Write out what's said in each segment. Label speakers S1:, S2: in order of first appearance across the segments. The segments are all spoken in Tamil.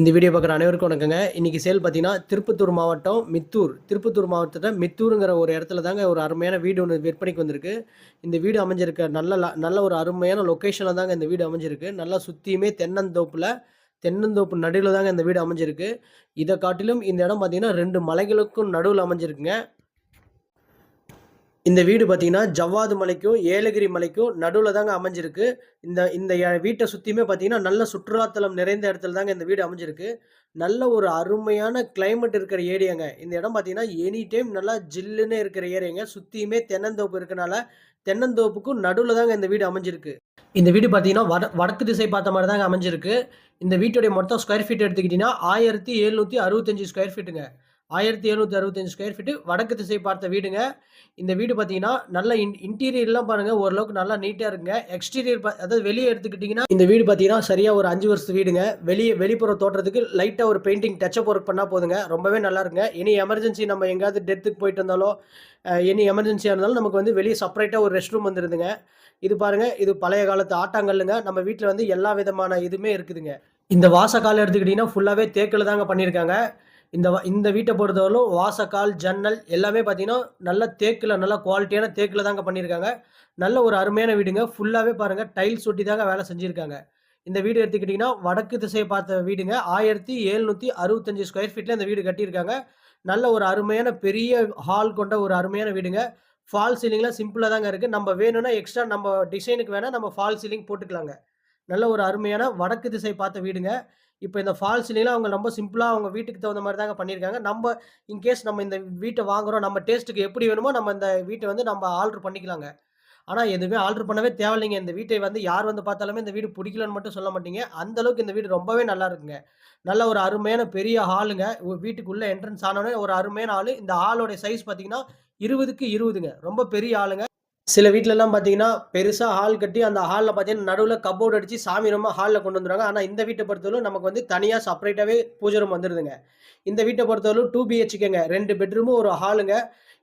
S1: இந்த வீடியோ பார்க்குற அனைவருக்கும் வணக்கங்க. இன்றைக்கி சேல் பார்த்தீங்கன்னா திருப்பத்தூர் மாவட்டம் மித்தூர். திருப்பத்தூர் மாவட்டத்தில் மித்தூருங்கிற ஒரு இடத்துல தாங்க ஒரு அருமையான வீடு ஒன்று விற்பனைக்கு வந்திருக்கு. இந்த வீடு அமைஞ்சிருக்க நல்ல நல்ல ஒரு அருமையான லொக்கேஷனில் தாங்க இந்த வீடு அமைஞ்சிருக்கு. நல்லா சுற்றியுமே தென்னந்தோப்பில் தென்னந்தோப்பு நடுவில் தாங்க இந்த வீடு அமைஞ்சிருக்கு. இதை காட்டிலும் இந்த இடம் பார்த்தீங்கன்னா ரெண்டு மலைகளுக்கும் நடுவில் அமைஞ்சிருக்குங்க. இந்த வீடு பார்த்தீங்கன்னா ஜவ்வாது மலைக்கும் ஏலகிரி மலைக்கும் நடுவில் தாங்க அமைஞ்சிருக்கு. இந்த இந்த வீட்டை சுற்றியுமே பார்த்தீங்கன்னா நல்ல சுற்றுலாத்தலம் நிறைந்த இடத்துல தாங்க இந்த வீடு அமைஞ்சிருக்கு. நல்ல ஒரு அருமையான கிளைமேட் இருக்கிற ஏரியாங்க இந்த இடம் பார்த்தீங்கன்னா எனி டைம் நல்லா ஜில்லுன்னு இருக்கிற ஏரியாங்க சுற்றியுமே தென்னந்தோப்பு இருக்கனால தென்னந்தோப்புக்கும் நடுவில் தாங்க இந்த வீடு அமைஞ்சிருக்கு. இந்த வீடு பார்த்தீங்கன்னா வட வடக்கு திசை பார்த்த மாதிரி தாங்க அமைஞ்சிருக்கு. இந்த வீட்டுடைய மொத்தம் ஸ்கொயர் ஃபீட் எடுத்துக்கிட்டிங்கன்னா ஆயிரத்தி எழுநூற்றி அறுபத்தஞ்சு ஸ்கொயர் ஃபீட்டுங்க ஆயிரத்தி எழுநூற்றி அறுபத்தஞ்சு ஸ்கொயர் ஃபீட்டு வடக்கு திசை பார்த்த வீடுங்க. இந்த வீடு பார்த்தீங்கன்னா நல்ல இன் இன்டீரியர்லாம் பாருங்கள் ஓரளவுக்கு நல்லா நீட்டாக இருக்குங்க. எக்ஸ்டீரியர் அதாவது வெளியே எடுத்துக்கிட்டிங்கன்னா இந்த வீடு பார்த்தீங்கன்னா சரியாக ஒரு அஞ்சு வருஷத்து வீடுங்க. வெளியே வெளிப்புற தோற்றத்துக்கு லைட்டாக ஒரு பெயிண்டிங் டச்சப் ஒர்க் பண்ணால் போதுங்க. ரொம்பவே நல்லா இருக்குங்க. எனி எமர்ஜென்சி நம்ம எங்கேயாவது டெத்துக்கு போயிட்டு இருந்தாலோ எனி எமர்ஜென்சியாக இருந்தாலும் நமக்கு வந்து வெளியே செப்பரேட்டாக ஒரு ரெஸ்ட் ரூம் வந்துருதுங்க. இது பாருங்க இது பழைய காலத்து ஆட்டாங்கல்லுங்க. நம்ம வீட்டில் வந்து எல்லா விதமான இதுவுமே இருக்குதுங்க. இந்த வாசக்காலம் எடுத்துக்கிட்டிங்கன்னா ஃபுல்லாகவே தேக்கில் தாங்க பண்ணியிருக்காங்க. இந்த வ- இந்த வீட்டை பொறுத்தவரையிலும் வாசக்கால் ஜன்னல் எல்லாமே பார்த்தீங்கன்னா நல்ல தேக்கில் நல்ல குவாலிட்டியான தேக்கில் தாங்க பண்ணியிருக்காங்க. நல்ல ஒரு அருமையான வீடுங்க. ஃபுல்லாகவே பாருங்கள் டைல்ஸ் ஒட்டி தாங்க வேலை செஞ்சுருக்காங்க. இந்த வீடு எடுத்துக்கிட்டிங்கன்னா வடக்கு திசையை பார்த்த வீடுங்க. ஆயிரத்தி எழுநூற்றி அறுபத்தஞ்சு ஸ்கொயர் ஃபீட்டில் இந்த வீடு கட்டியிருக்காங்க. நல்ல ஒரு அருமையான பெரிய ஹால் கொண்ட ஒரு அருமையான வீடுங்க. ஃபால் சீலிங்லாம் சிம்பிளாக தாங்க இருக்குது நம்ம வேணும்னா எக்ஸ்ட்ரா நம்ம டிசைனுக்கு வேணால் நம்ம ஃபால் சீலிங் போட்டுக்கலாங்க. நல்ல ஒரு அருமையான வடக்கு திசை பார்த்த வீடுங்க. இப்போ இந்த ஃபால்ஸ் சீலிங்லாம் அவங்க ரொம்ப சிம்பிளாக அவங்க வீட்டுக்கு தகுந்த மாதிரி தாங்க பண்ணியிருக்காங்க. நம்ம இன்கேஸ் நம்ம இந்த வீட்டை வாங்குறோம் நம்ம டேஸ்ட்டுக்கு எப்படி வேணுமோ நம்ம இந்த வீட்டை வந்து நம்ம ஆர்டர் பண்ணிக்கலாங்க. ஆனால் எதுவுமே ஆர்டர் பண்ணவே தேவையில்லைங்க. இந்த வீட்டை வந்து யார் வந்து பார்த்தாலுமே இந்த வீடு பிடிக்கலன்னு மட்டும் சொல்ல மாட்டீங்க. அந்தளவுக்கு இந்த வீடு ரொம்பவே நல்லா இருக்குங்க. நல்ல ஒரு அருமையான பெரிய ஹாலுங்க வீட்டுக்குள்ளே என்ட்ரன்ஸ் ஆனோடனே ஒரு அருமையான ஹாலு இந்த ஹாலோடைய சைஸ் பார்த்தீங்கன்னா இருபதுக்கு இருபதுங்க. ரொம்ப பெரிய ஆளுங்க சில வீட்டிலலாம் பார்த்தீங்கன்னா பெருசாக ஹால் கட்டி அந்த ஹாலில் பார்த்தீங்கன்னா நடுவில் கப்போர்டு அடித்து சாமி ரூமாக ஹாலில் கொண்டு வந்துடுவாங்க ஆனால் இந்த வீட்டை பொறுத்தவரைக்கும் நமக்கு வந்து தனியாக செப்பரேட்டாகவே பூஜை ரூம் வந்துடுதுங்க இந்த வீட்டை பொறுத்தவரைக்கும் டூ பிஹெச்கேங்க ரெண்டு பெட்ரூமும் ஒரு ஹாலுங்க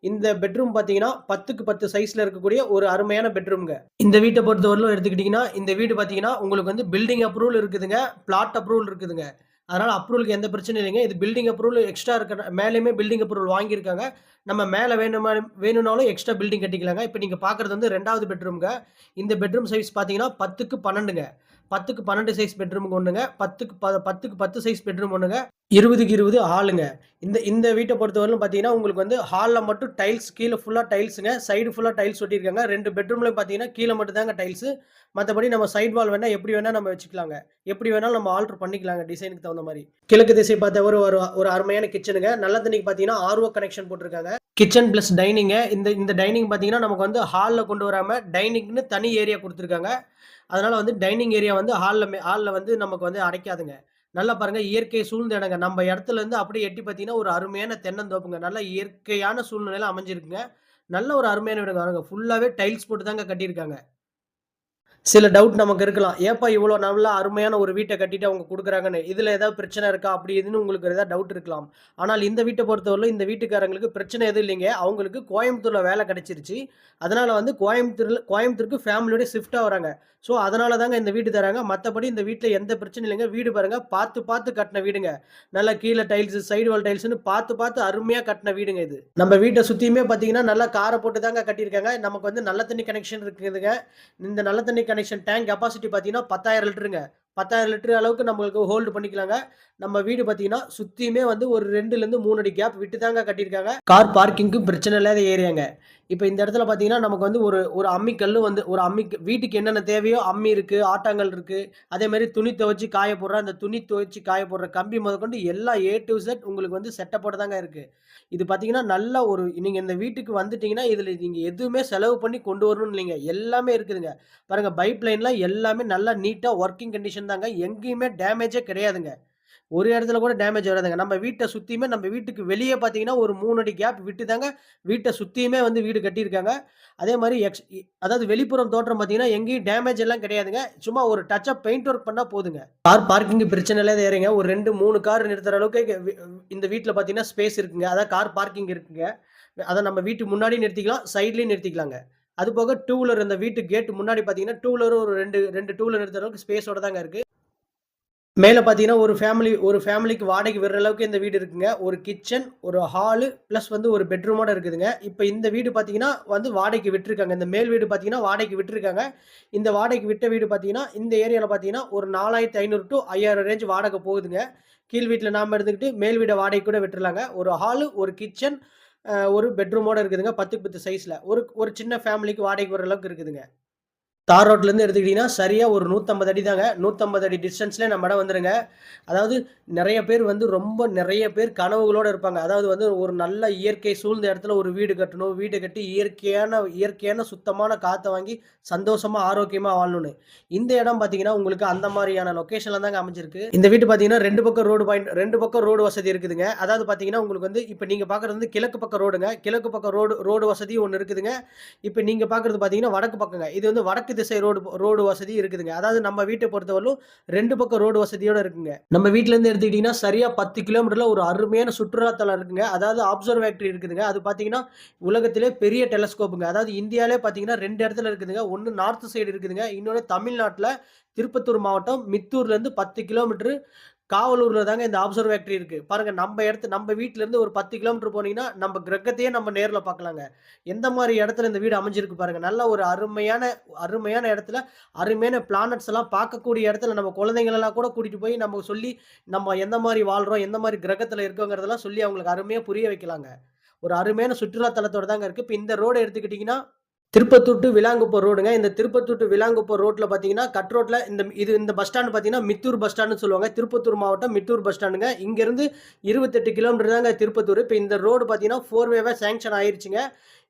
S1: இந்த பெட்ரூம் பார்த்தீங்கன்னா பத்துக்கு பத்து சைஸில் இருக்கக்கூடிய ஒரு அருமையான பெட்ரூம்ங்க இந்த வீட்டை பொறுத்தவரையிலும் எடுத்துக்கிட்டிங்கன்னா இந்த வீடு பார்த்தீங்கன்னா உங்களுக்கு வந்து பில்டிங் அப்ரூவல் இருக்குதுங்க. பிளாட் அப்ரூவல் இருக்குதுங்க. அதனால் அப்ரூவலுக்கு எந்த பிரச்சனையும் இல்லைங்க. இது பில்டிங் அப்ரூவல் எக்ஸ்ட்ரா இருக்க மேலேயுமே பில்டிங் அப்ரூவல் வாங்கியிருக்காங்க. நம்ம மேலே வேணுமா வேணும்னாலும் எக்ஸ்ட்ரா பில்டிங் கட்டிக்கலாங்க. இப்போ நீங்கள் பார்க்குறது வந்து ரெண்டாவது பெட்ரூம்ங்க இந்த பெட்ரூம் சைஸ் பார்த்தீங்கன்னா பத்துக்கு பன்னெண்டுங்க. பத்துக்கு பன்னெண்டு சைஸ் பெட்ரூமுக்கு ஒன்றுங்க பத்துக்கு ப பத்துக்கு பத்து சைஸ் பெட்ரூம் ஒன்றுங்க இருபதுக்கு இருபது ஹாலுங்க இந்த இந்த வீட்டை பொறுத்தவரையிலும் பார்த்தீங்கன்னா உங்களுக்கு வந்து ஹாலில் மட்டும் டைல்ஸ் கீழே ஃபுல்லாக டைல்ஸுங்க சைடு ஃபுல்லாக டைல்ஸ் ஒட்டியிருக்காங்க. ரெண்டு பெட்ரூமில் பார்த்தீங்கன்னா கீழே மட்டும் தாங்க டைல்ஸு மற்றபடி நம்ம சைட் வால் வேணால் எப்படி வேணால் நம்ம வச்சுக்கலாங்க. எப்படி வேணாலும் நம்ம ஆல்ட்ரு பண்ணிக்கலாங்க டிசைனுக்கு தகுந்த மாதிரி. கிழக்கு திசை பார்த்த ஒரு ஒரு ஒரு அருமையான கிச்சனுங்க நல்ல தண்ணிக்கு பார்த்தீங்கன்னா ஆர்ஓ கனெக்ஷன் போட்டிருக்காங்க. கிச்சன் ப்ளஸ் டைனிங்கு இந்த இந்த டைனிங் பார்த்தீங்கன்னா நமக்கு வந்து ஹாலில் கொண்டு வராமல் டைனிங்னு தனி ஏரியா கொடுத்துருக்காங்க. அதனால் வந்து டைனிங் ஏரியா வந்து ஹாலில் ஹாலில் வந்து நமக்கு வந்து அடைக்காதுங்க. நல்லா பாருங்க இயற்கை சூழ்ந்த இடங்க. நம்ம இடத்துல இருந்து அப்படியே எட்டி பார்த்தீங்கன்னா ஒரு அருமையான தென்னந்தோப்புங்க. நல்ல இயற்கையான சூழ்நிலையில் அமைஞ்சிருக்குங்க. நல்ல ஒரு அருமையான இடங்க பாருங்க. ஃபுல்லாகவே டைல்ஸ் போட்டு தாங்க கட்டியிருக்காங்க. சில டவுட் நமக்கு இருக்கலாம். ஏப்பா இவ்வளோ நல்லா அருமையான ஒரு வீட்டை கட்டிட்டு அவங்க கொடுக்குறாங்கன்னு? இதில் ஏதாவது பிரச்சனை இருக்கா? அப்படி இதுன்னு உங்களுக்கு ஏதாவது டவுட் இருக்கலாம். ஆனால் இந்த வீட்டை பொறுத்தவரை இந்த வீட்டுக்காரங்களுக்கு பிரச்சனை எதுவும் இல்லைங்க. அவங்களுக்கு கோயம்புத்தூரில் வேலை கிடச்சிருச்சு. அதனால் வந்து கோயம்புத்தூரில் கோயம்புத்தூருக்கு ஃபேமிலியோட ஷிஃப்டாக வராங்க. ஸோ அதனால தாங்க இந்த வீடு தராங்க. மற்றபடி இந்த வீட்டில் எந்த பிரச்சனையும் இல்லைங்க. வீடு பாருங்கள் பார்த்து பார்த்து கட்டின வீடுங்க. நல்லா கீழே டைல்ஸு சைடு வால் டைல்ஸ்னு பார்த்து பார்த்து அருமையாக கட்டின வீடுங்க இது. நம்ம வீட்டை சுற்றியுமே பார்த்தீங்கன்னா நல்லா காரை போட்டு தாங்க கட்டியிருக்காங்க. நமக்கு வந்து நல்ல தண்ணி கனெக்ஷன் இருக்குதுங்க. இந்த நல்ல தண்ணி கனெக்ஷன் டேங்க் கெப்பாசிட்டி பார்த்தீங்கன்னா பத்தாயிரம் லிட்டருங்க. பத்தாயிரம் லிட்டர் அளவுக்கு நம்மளுக்கு ஹோல்டு பண்ணிக்கலாங்க. நம்ம வீடு பார்த்தீங்கன்னா சுற்றியுமே வந்து ஒரு ரெண்டுலேருந்து மூணு அடி கேப் விட்டு தாங்க கட்டியிருக்காங்க கார் பார்க்கிங்க்கும் பிரச்சனை இல்லாத ஏரியாங்க இப்போ இந்த இடத்துல பார்த்தீங்கன்னா நமக்கு வந்து ஒரு ஒரு அம்மிக்கல் வந்து ஒரு அம்மி வீட்டுக்கு என்னென்ன தேவையோ அம்மி இருக்குது ஆட்டாங்கல் இருக்குது அதே மாதிரி துணி துவைச்சி காய போடுற அந்த துணி துவைச்சி காய போடுற கம்பி முதற்கொண்டு எல்லா ஏ டு செட் உங்களுக்கு வந்து செட்டப்போட தாங்க இருக்குது இது பார்த்தீங்கன்னா நல்ல ஒரு நீங்கள் இந்த வீட்டுக்கு வந்துட்டீங்கன்னா இதில் நீங்கள் எதுவுமே செலவு பண்ணி கொண்டு வரணும்னு இல்லைங்க. எல்லாமே இருக்குதுங்க. பாருங்கள் பைப் லைன்லாம் எல்லாமே நல்லா நீட்டாக ஒர்க்கிங் கண்டிஷன் தாங்க. எங்கேயுமே டேமேஜே கிடையாதுங்க. ஒரு இடத்துல கூட டேமேஜ் வராதுங்க. நம்ம வீட்டை சுற்றியுமே நம்ம வீட்டுக்கு வெளியே பார்த்தீங்கன்னா ஒரு மூணு அடி கேப் விட்டு தாங்க வீட்டை சுற்றியுமே வந்து வீடு கட்டியிருக்காங்க. அதே மாதிரி எக்ஸ் இ- அதாவது வெளிப்புறம் தோற்றம் பார்த்தீங்கன்னா எங்கேயும் டேமேஜ் எல்லாம் கிடையாதுங்க. சும்மா ஒரு டச்சப் பெயிண்ட் ஒர்க் பண்ணால் போதுங்க. கார் பார்க்கிங் பிரச்சனை இல்லாத ஏறிங்க ஒரு ரெண்டு மூணு கார் நிறுத்துற அளவுக்கு இந்த வீட்டில் பார்த்தீங்கன்னா ஸ்பேஸ் இருக்குங்க. அதான் கார் பார்க்கிங் இருக்குங்க. அதை நம்ம வீட்டு முன்னாடி நிறுத்திக்கலாம் சைட்லேயும் நிறுத்திக்கலாங்க. அது போக டூ வீலர் இந்த வீட்டு கேட் முன்னாடி பார்த்தீங்கன்னா டூ வீலரும் ஒரு ரெண்டு ரெண்டு டூ வீலர் நிறுத்துற அளவுக்கு ஸ்பேஸோட தாங்க இருக்குது மேலே பார்த்தீங்கன்னா, ஒரு ஃபேமிலி ஒரு ஃபேமிலிக்கு வாடகைக்கு விடுற அளவுக்கு இந்த வீடு இருக்குங்க. ஒரு கிச்சன் ஒரு ஹாலு ப்ளஸ் வந்து ஒரு பெட்ரூமோட இருக்குதுங்க. இப்போ இந்த வீடு பார்த்தீங்கன்னா, வந்து வாடகைக்கு விட்டுருக்காங்க. இந்த மேல் வீடு பார்த்தீங்கன்னா, வாடகைக்கு விட்டுருக்காங்க. இந்த வாடகைக்கு விட்ட வீடு பார்த்தீங்கன்னா, இந்த ஏரியாவில் பார்த்தீங்கன்னா, ஒரு நாலாயிரத்தி ஐநூறு டு ஐயாயிரம் ரேஞ்ச் வாடகை போகுதுங்க. கீழ் வீட்டில் நாம இருந்துக்கிட்டு, மேல் வீடை வாடகைக்கு கூட விட்டுருலாங்க ஒரு ஹாலு, ஒரு கிச்சன் ஒரு பெட்ரூமோட இருக்குதுங்க. பத்துக்கு பத்து சைஸில் ஒரு ஒரு சின்ன ஃபேமிலிக்கு வாடகைக்கு வர அளவுக்கு இருக்குதுங்க. தார் ரோட்லேருந்து எடுத்துக்கிட்டிங்கன்னா சரியாக ஒரு 150 அடி தாங்க. 150 அடி டிஸ்டன்ஸ்லேயே நம்ம இடம் வந்துடுங்க அதாவது நிறைய பேர் வந்து ரொம்ப நிறைய பேர் கனவுகளோடு இருப்பாங்க. அதாவது வந்து ஒரு நல்ல இயற்கை சூழ்ந்த இடத்துல ஒரு வீடு கட்டணும். வீடு கட்டி இயற்கையான இயற்கையான சுத்தமான காற்றை வாங்கி சந்தோஷமாக ஆரோக்கியமாக வாழணும்னு. இந்த இடம் பார்த்தீங்கன்னா, உங்களுக்கு அந்த மாதிரியான லொக்கேஷனில் தாங்க அமைஞ்சிருக்கு. இந்த வீட்டு பார்த்தீங்கன்னா, ரெண்டு பக்கம் ரோடு பாயிண்ட் ரெண்டு பக்கம் ரோடு வசதி இருக்குதுங்க. அதாவது பார்த்தீங்கன்னா, உங்களுக்கு வந்து இப்போ நீங்கள் பார்க்குறது வந்து கிழக்கு பக்கம் ரோடுங்க. கிழக்கு பக்கம் ரோடு ரோடு வசதி ஒன்று இருக்குதுங்க. இப்போ நீங்கள் பார்க்குறது பார்த்தீங்கன்னா, வடக்கு பக்கங்க. இது வந்து வடக்கு திசை ரோடு ரோடு வசதி இருக்குதுங்க. அதாவது நம்ம வீட்டை பொறுத்தவரையிலும் ரெண்டு பக்கம் ரோடு வசதியோட இருக்குங்க. நம்ம வீட்டிலேருந்து எடுத்துக்கிட்டீங்கன்னா, சரியா 10 கிலோமீட்டர்ல ஒரு அருமையான சுற்றுலாத்தலம் இருக்குங்க. அதாவது அப்சர்வேட்டரி இருக்குதுங்க. அது பார்த்தீங்கன்னா, உலகத்திலே பெரிய டெலஸ்கோப்புங்க. அதாவது இந்தியாவிலே பார்த்தீங்கன்னா, ரெண்டு இடத்துல இருக்குதுங்க. ஒண்ணு நார்த் சைடு இருக்குதுங்க. இன்னொன்னு தமிழ்நாட்டுல திருப்பத்தூர் மாவட்டம் மித்தூர்லேருந்து 10 கிலோமீட்டர் காவலூர்ல தாங்க இந்த அப்சர்வேட்டரி இருக்கு. பாருங்க நம்ம இடத்து நம்ம வீட்லருந்து ஒரு 10 கிலோமீட்டர் போனீங்கன்னா, நம்ம கிரகத்தையே நம்ம நேர்ல பார்க்கலாங்க. எந்த மாதிரி இடத்துல இந்த வீடு அமைஞ்சிருக்கு பாருங்க. நல்ல ஒரு அருமையான அருமையான இடத்துல, அருமையான பிளானட்ஸ் எல்லாம் பார்க்கக்கூடிய இடத்துல நம்ம குழந்தைங்களெல்லாம் கூட கூட்டிட்டு போய் நம்ம சொல்லி, நம்ம எந்த மாதிரி வாழ்றோம், எந்த மாதிரி கிரகத்துல இருக்கோங்கிறதெல்லாம் சொல்லி அவங்களுக்கு அருமையா புரிய வைக்கலாங்க. ஒரு அருமையான சுற்றுலா தலத்தோட தாங்க இருக்கு. இப்ப இந்த ரோடு எடுத்துக்கிட்டீங்கன்னா, திருப்பத்தூர் டூ விளாங்குப்பம் ரோடுங்க. இந்த திருப்பத்தூர் டூ ரோட்டில் பார்த்தீங்கன்னா, கட் ரோட்டில் இந்த இது இந்த பஸ் ஸ்டாண்டு பார்த்தீங்கன்னா, மித்தூர் பஸ் ஸ்டாண்டுன்னு சொல்லுவாங்க. திருப்பத்தூர் மாவட்டம் மித்தூர் பஸ் ஸ்டாண்டுங்க. இங்கேருந்து 28 கிலோமீட்டர் தாங்க திருப்பத்தூர். இப்போ இந்த ரோடு பார்த்தீங்கன்னா, 4 வேவா சேங்ஷன் ஆயிருச்சுங்க.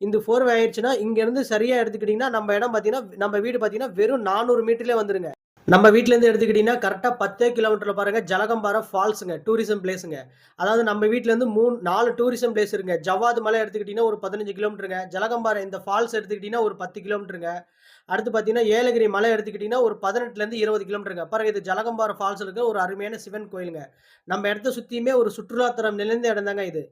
S1: இந்த 4 வே இங்கேருந்து சரியாக எடுத்துக்கிட்டிங்கன்னா நம்ம இடம் பார்த்தீங்கன்னா, நம்ம வீடு பார்த்தீங்கன்னா, வெறும் நானூறு மீட்டர்லேயே வந்துருங்க. நம்ம வீட்டிலேருந்து எடுத்துக்கிட்டிங்கன்னா கரெக்டாக பத்தே கிலோமீட்டரில் பாருங்கள் ஜலகம்பாறை ஃபால்ஸுங்க. டூரிசம் பிளேஸுங்க. அதாவது நம்ம வீட்டிலேருந்து மூணு நாலு டூரிசம் பிளேஸ் இருக்குங்க. ஜவ்வாது மலை எடுத்துக்கிட்டிங்கன்னா ஒரு 15 கிலோமீட்டருங்க. ஜலகம்பாறை இந்த ஃபால்ஸ் எடுத்துக்கிட்டிங்கன்னா ஒரு 10 கிலோமீட்டருங்க. அடுத்து பார்த்தீங்கன்னா, ஏலகிரி மலை எடுத்துக்கிட்டிங்கன்னா ஒரு 18லேருந்து 20 கிலோமீட்டருங்க. பாருங்க இது ஜலகம்பாறை ஃபால்ஸ் இருக்கிற ஒரு அருமையான சிவன் கோயிலுங்க. நம்ம இடத்த சுற்றியுமே ஒரு சுற்றுலாத்தலம் நிலைந்த நிறைந்த இடம் தாங்க இது.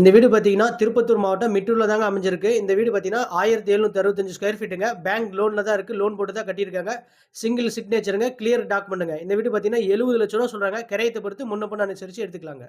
S1: இந்த வீடு பார்த்தீங்கன்னா, திருப்பத்தூர் மாவட்டம் மிட்டூரில் தாங்க அமைஞ்சிருக்கு. இந்த வீடு பார்த்தீங்கன்னா, 1765 ஸ்கொயர் ஃபீட்டுங்க. பேங்க் லோனில் தான் இருக்குது லோன் போட்டு தான் கட்டியிருக்காங்க. சிங்கிள் சிக்னேச்சருங்க. கிளியர் டாக்குமெண்ட்டுங்க. இந்த வீடு பார்த்தீங்கன்னா, எழுபது லட்ச ரூபா சொல்கிறாங்க கிரையத்தை பொறுத்து முன்ன அனுசரித்து அனுசரிச்சு எடுத்துக்கலாங்க.